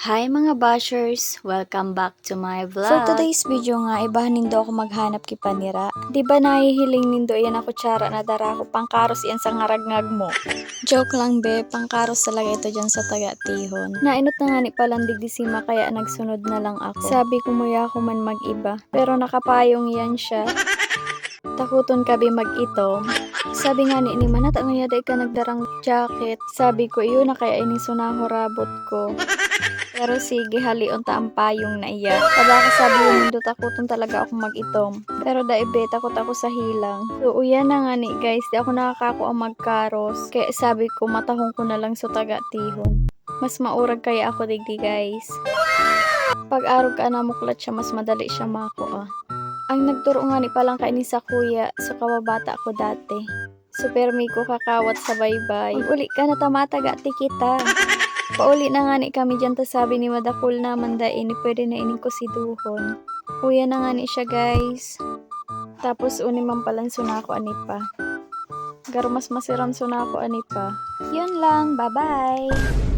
Hi mga bashers! Welcome back to my vlog. For today's video nga, ibahan nindo ako maghanap ki panira. Di ba nahihiling nindo yan ako tsara na dara ko pangkaros yan sa ngaragnag mo. Joke lang be, pangkaros talaga ito dyan sa taga Tihon. Nainot na nga ni palandig di sima kaya nagsunod na lang ako. Sabi ko muya ako man mag-iba, pero nakapayong yan siya. Takuton kabi mag-itom. Sabi nga ni ni manat ang yaday ka nagdarang jacket. Sabi ko iyo na kaya ini sunaho rabot ko. Pero sige, halion ta ang payong na iya. Kabaka sabi yung mundo takuton talaga ako mag-itom. Pero daibe, takot ako sa hilang. So, uyan na nga ni guys, di ako nakakako ang magkaros. Kaya sabi ko, matahong ko na lang sa taga-tihon. Mas maurag kaya ako digdi guys. Pag arog ka na muklat siya, mas madali siya mako ah. Ang nagturo nga ni palang kaini sa kuya, so kawabata ko dati. Super ko kakawat sa baybay. Pag uli ka na tamataga, tikita. Pauli na nga ni kami dyan ta sabi ni Madakul na manda ini pwede na ining ko si Duhon. Uya na nga ni siya guys. Tapos uni man palang sunako ani pa. Garo mas masiram sunako ani pa. Yun lang, bye bye!